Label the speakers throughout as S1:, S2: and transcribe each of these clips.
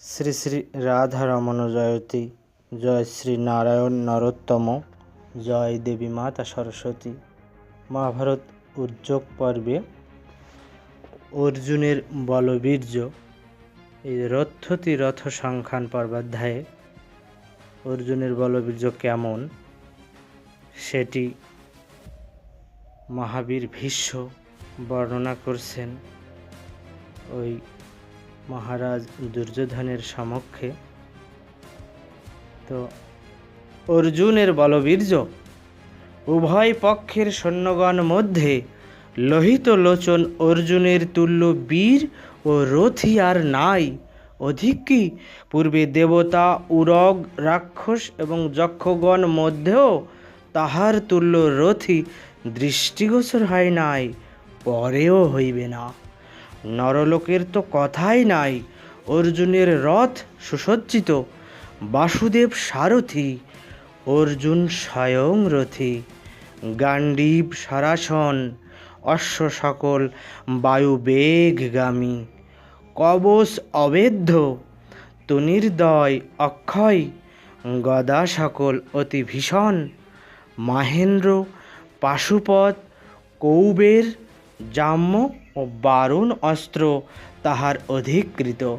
S1: শ্রী শ্রী রাধা রমণ জয়তী, জয় শ্রী নারায়ণ নরোত্তম, জয় দেবী মাতা সরস্বতী। মহাভারত উদ্যোগ পর্বে অর্জুনের বলবীর্য, এই রথতি রথ সংখ্যান পর্বাধ্যায়ে অর্জুনের বলবীর্য কেমন? সেটি মহাবীর ভীষ্ম বর্ণনা করছেন ওই মহারাজ দুর্যোধনের সমক্ষে। তো অর্জুনের বলবীর্য, উভয় পক্ষের সৈন্যগণ মধ্যে লোহিত লোচন অর্জুনের তুল্য বীর ও রথি আর নাই। অধিক কি? পূর্বে দেবতা, উরগ, রাক্ষস এবং যক্ষগণ মধ্যেও তাহার তুল্য রথি দৃষ্টিগোচর হয় নাই, পরেও হইবে না। নরলোকের তো কথাই নাই, অর্জুনের রথ সুসজ্জিত, বাসুদেব সারথি, অর্জুন স্বয়ং রথি গান্ডীব সরাসন, অশ্ব সকল বায়ু বেগগামী কবচ অবেদ্য তনির্দয় অক্ষয়, গদা সকল অতি ভীষণ, মাহেন্দ্র পাশুপদ কৌবের জাম্য ও বারুণ অস্ত্র তাহার অধিকৃত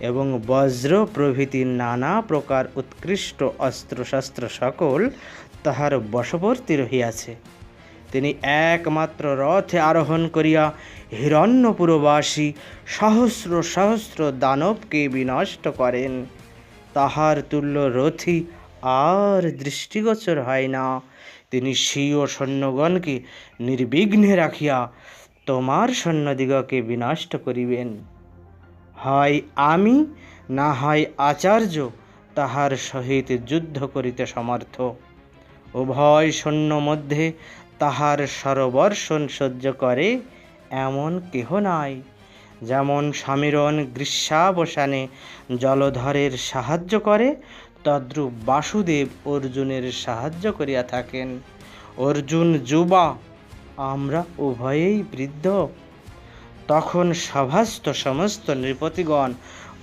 S1: এবং বজ্র প্রভৃতি নানা প্রকার উৎকৃষ্ট অস্ত্রশস্ত্র সকল তাহার বশবর্তী রহিয়াছে। তিনি একমাত্র রথে আরোহণ করিয়া হিরণ্যপুরবাসী সহস্র সহস্র দানবকে বিনষ্ট করেন। তাহার তুল্য রথি আর দৃষ্টিগোচর হয় না। তিনি স্বীয় সৈন্যগণকে নির্বিঘ্নে রাখিয়া তোমার সৈন্যদিগকে বিনষ্ট করিবেন। হয় আমি, না হয় আচার্য, তাহার সহিত যুদ্ধ করিতে সমর্থ। উভয় সৈন্য মধ্যে তাহার সরবর্ষণ সহ্য করে এমন কেহ নাই। যেমন সমীরণ গ্রীষ্মাবসানে জলধরের সাহায্য করে, তদ্রূপ বাসুদেব অর্জুনের সাহায্য করিয়া থাকেন। অর্জুন যুবা আমরা উভয়েই বৃদ্ধ। তখন সভাস্থ সমস্ত নৃপতিগণ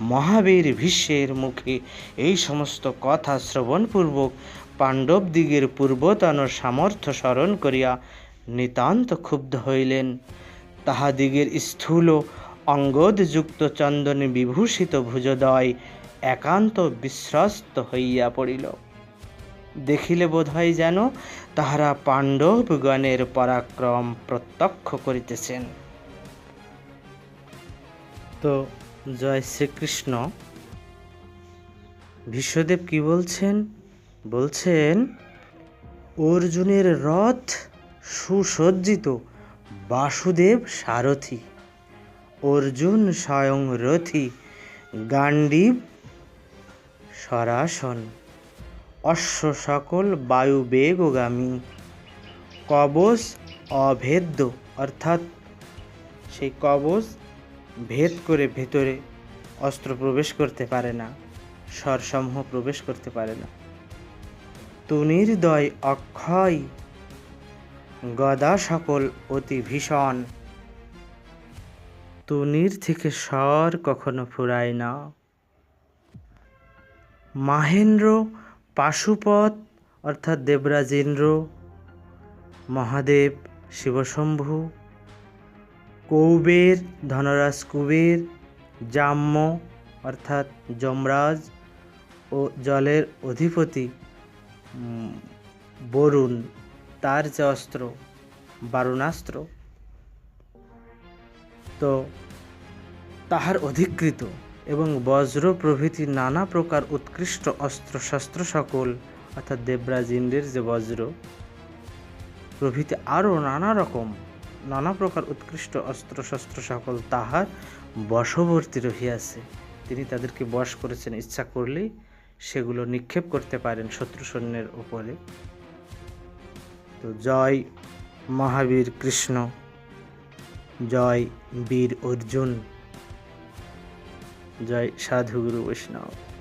S1: মহাবীর ভীষ্মের মুখে এই সমস্ত কথা শ্রবণপূর্বক পাণ্ডবদিগের পূর্বতন সামর্থ্য স্মরণ করিয়া নিতান্ত ক্ষুব্ধ হইলেন। তাহাদিগের স্থূল অঙ্গদযুক্ত চন্দনে বিভূষিত ভুজদয় একান্ত বিশ্রস্ত হইয়া পড়িল। দেখিলে বোধ হয় যেন তাহারা পাণ্ডবগণের পরাক্রম প্রত্যক্ষ করিতেছেন। তো জয় শ্রীকৃষ্ণ। বিশ্বদেব কি বলছেন? বলছেন, অর্জুনের রথ সুসজ্জিত, বাসুদেব সারথি। অর্জুন স্বয়ং রথি গান্ডীব সরাসন। অশ্ব সকল বায়ু বেগগামী। কবচ অভেদ্য, অর্থাৎ সেই কবচ ভেদ করে ভেতরে অস্ত্র প্রবেশ করতে পারে না, স্বরসমূহ প্রবেশ করতে পারে না। তুনির্দয় অক্ষয় গদা সকল অতি ভীষণ। তুনির থেকে স্বর কখনো ফুরায় না। মাহেন্দ্র পাশুপত, অর্থাৎ দেবরাজেন্দ্র, মহাদেব, শিবশম্ভু, কৌবের, ধনরাজ কুবের, জাম্য, অর্থাৎ যমরাজ ও জলের অধিপতি বরুণ, তার যে অস্ত্র, বারুণাস্ত্র। তো তাহার অধিকৃত। এবং বজ্র প্রভৃতি নানা প্রকার উৎকৃষ্ট অস্ত্র শস্ত্র সকল, অর্থাৎ দেবরাজ ইন্দ্রের যে বজ্র, প্রভৃতি আরও নানা রকম, নানা প্রকার উৎকৃষ্ট অস্ত্র শস্ত্র সকল তাহার বশবর্তী রহিয়াছে। তিনি তাদেরকে বশ করেছেন ইচ্ছা করলেই সেগুলো নিক্ষেপ করতে পারেন শত্রু সৈন্যের ওপরে। তো জয় মহাবীর কৃষ্ণ, জয় বীর অর্জুন। জয় সাধুগুরু বৈষ্ণব।